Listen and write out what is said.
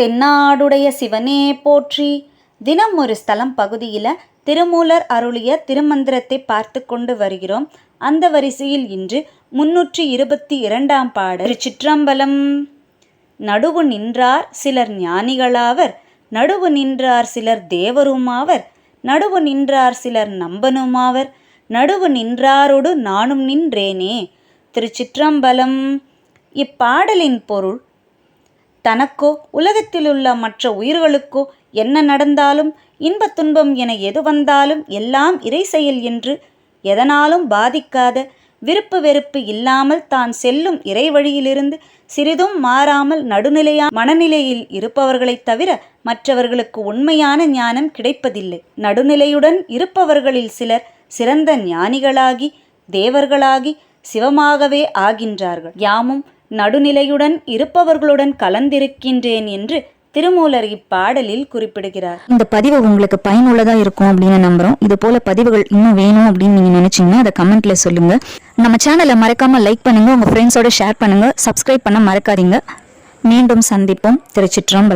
தென்னாடுடைய சிவனே போற்றி. தினம் ஒரு ஸ்தலம் பகுதியில் திருமூலர் அருளிய திருமந்திரத்தை பார்த்து கொண்டு வருகிறோம். அந்த வரிசையில் இன்று முன்னூற்றி இருபத்தி இரண்டாம் பாடல். சிற்றம்பலம் நடுவு நின்றார் சிலர் ஞானிகளாவர் நடுவு நின்றார் சிலர் தேவருமாவர் நடுவு நின்றார் சிலர் நம்பனுமாவர் நடுவு நின்றாரொடு நானும் நின்றேனே. திருச்சிற்றம்பலம். இப்பாடலின் பொருள் தனக்கோ உலகத்திலுள்ள மற்ற உயிர்களுக்கோ என்ன நடந்தாலும் இன்பத் துன்பம் என எது வந்தாலும் எல்லாம் இறை செயல் என்று எதனாலும் பாதிக்காத விருப்பு வெறுப்பு இல்லாமல் தான் செல்லும் இறை வழியிலிருந்து சிறிதும் மாறாமல் நடுநிலையா மனநிலையில் இருப்பவர்களைத் தவிர மற்றவர்களுக்கு உண்மையான ஞானம் கிடைப்பதில்லை. நடுநிலையுடன் இருப்பவர்களில் சிலர் சிறந்த ஞானிகளாகி தேவர்களாகி சிவமாகவே ஆகின்றார்கள். யாமும் நடுநிலையுடன் இருப்பவர்களுடன் கலந்திருக்கின்றேன் என்று திருமூலர் இப்பாடலில் குறிப்பிடுகிறார். இந்த பதிவு உங்களுக்கு பயனுள்ளதா இருக்கும் அப்படின்னு நம்புறோம். இது போல பதிவுகள் இன்னும் வேணும் அப்படின்னு நீங்க நினைச்சீங்கன்னா அதை கமெண்ட்ல சொல்லுங்க. நம்ம சேனலை மறக்காம லைக் பண்ணுங்க. உங்க ஃப்ரெண்ட்ஸோட ஷேர் பண்ணுங்க. சப்ஸ்கிரைப் பண்ண மறக்காதீங்க. மீண்டும் சந்திப்போம். திருச்சிற்றம்பலம்.